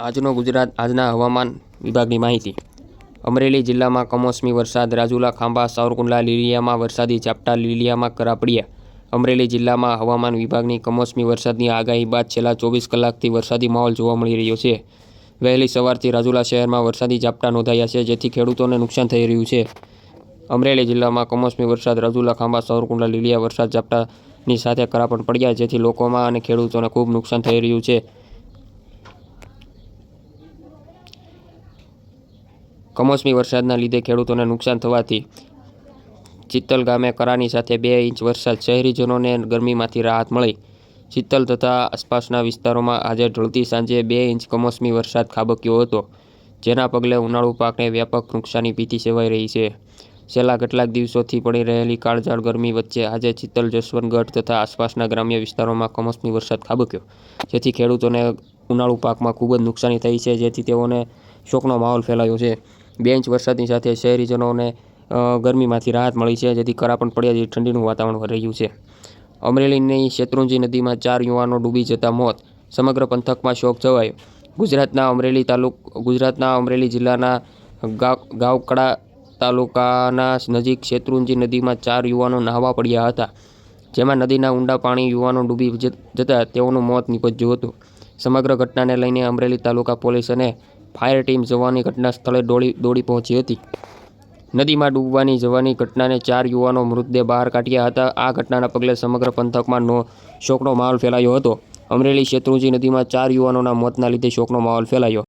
આજનો ગુજરાત આજના હવામાન વિભાગની માહિતી. અમરેલી જિલ્લામાં કમોસમી વરસાદ, રાજુલા ખાંભા, સાવરકુંડલા લીલિયામાં વરસાદી ઝાપટા, લીલિયામાં કરા પડ્યા અમરેલી જિલ્લામાં હવામાન વિભાગની કમોસમી વરસાદની આગાહી બાદ છેલ્લા ચોવીસ કલાકથી વરસાદી માહોલ જોવા મળી રહ્યો છે. વહેલી સવારથી રાજુલા શહેરમાં વરસાદી ઝાપટા નોંધાયા છે, જેથી ખેડૂતોને નુકસાન થઈ રહ્યું છે. અમરેલી જિલ્લામાં કમોસમી વરસાદ, રાજુલા ખાંભા, સાવરકુંડલા લીલિયા વરસાદ ઝાપટાની સાથે કરા પણ પડ્યા, જેથી લોકોમાં અને ખેડૂતોને ખૂબ નુકસાન થઈ રહ્યું છે. કમોસમી વરસાદના લીધે ખેડૂતોને નુકસાન થવાથી ચિત્તલ ગામે કરાની સાથે બે ઇંચ વરસાદ. શહેરીજનોને ગરમીમાંથી રાહત મળી. ચિત્તલ તથા આસપાસના વિસ્તારોમાં આજે ઢળતી સાંજે બે ઇંચ કમોસમી વરસાદ ખાબક્યો હતો, જેના પગલે ઉનાળુ પાકને વ્યાપક નુકસાની ભીતિ સેવાઈ રહી છે. છેલ્લા કેટલાક દિવસોથી પડી રહેલી કાળઝાળ ગરમી વચ્ચે આજે ચિત્તલ, જસવંતગઢ તથા આસપાસના ગ્રામ્ય વિસ્તારોમાં કમોસમી વરસાદ ખાબક્યો, જેથી ખેડૂતોને ઉનાળુ પાકમાં ખૂબ જ નુકસાની થઈ છે, જેથી તેઓને શોકનો માહોલ ફેલાયો છે. બે ઇંચ વરસાદની સાથે શહેરીજનોને ગરમીમાંથી રાહત મળી છે, જેથી કરા પણ પડ્યા જેથી ઠંડીનું વાતાવરણ રહ્યું છે. અમરેલીની શેત્રુંજી નદીમાં ચાર યુવાનો ડૂબી જતા મોત. સમગ્ર પંથકમાં શોક છવાયો. ગુજરાતના અમરેલી તાલુક, ગુજરાતના અમરેલી જિલ્લાના ગાવ, ગાવકડા તાલુકાના નજીક શેત્રુંજી નદીમાં ચાર યુવાનો નહાવા પડ્યા હતા, જેમાં નદીના ઊંડા પાણી યુવાનો ડૂબી જતા તેઓનું મોત નીપજ્યું હતું. સમગ્ર ઘટનાને લઈને અમરેલી તાલુકા પોલીસ અને ફાયર ટીમ જવાની ઘટના સ્થળે દોડી દોડી પહોંચી હતી. નદીમાં ડૂબવાની જવાની ઘટનાને ચાર યુવાનો મૃતદેહ બહાર કાઢ્યા હતા. આ ઘટનાના પગલે સમગ્ર પંથકમાં નો શોકનો માહોલ ફેલાયો હતો. અમરેલી શેત્રુંજી નદીમાં ચાર યુવાનોના મોતના લીધે શોકનો માહોલ ફેલાયો.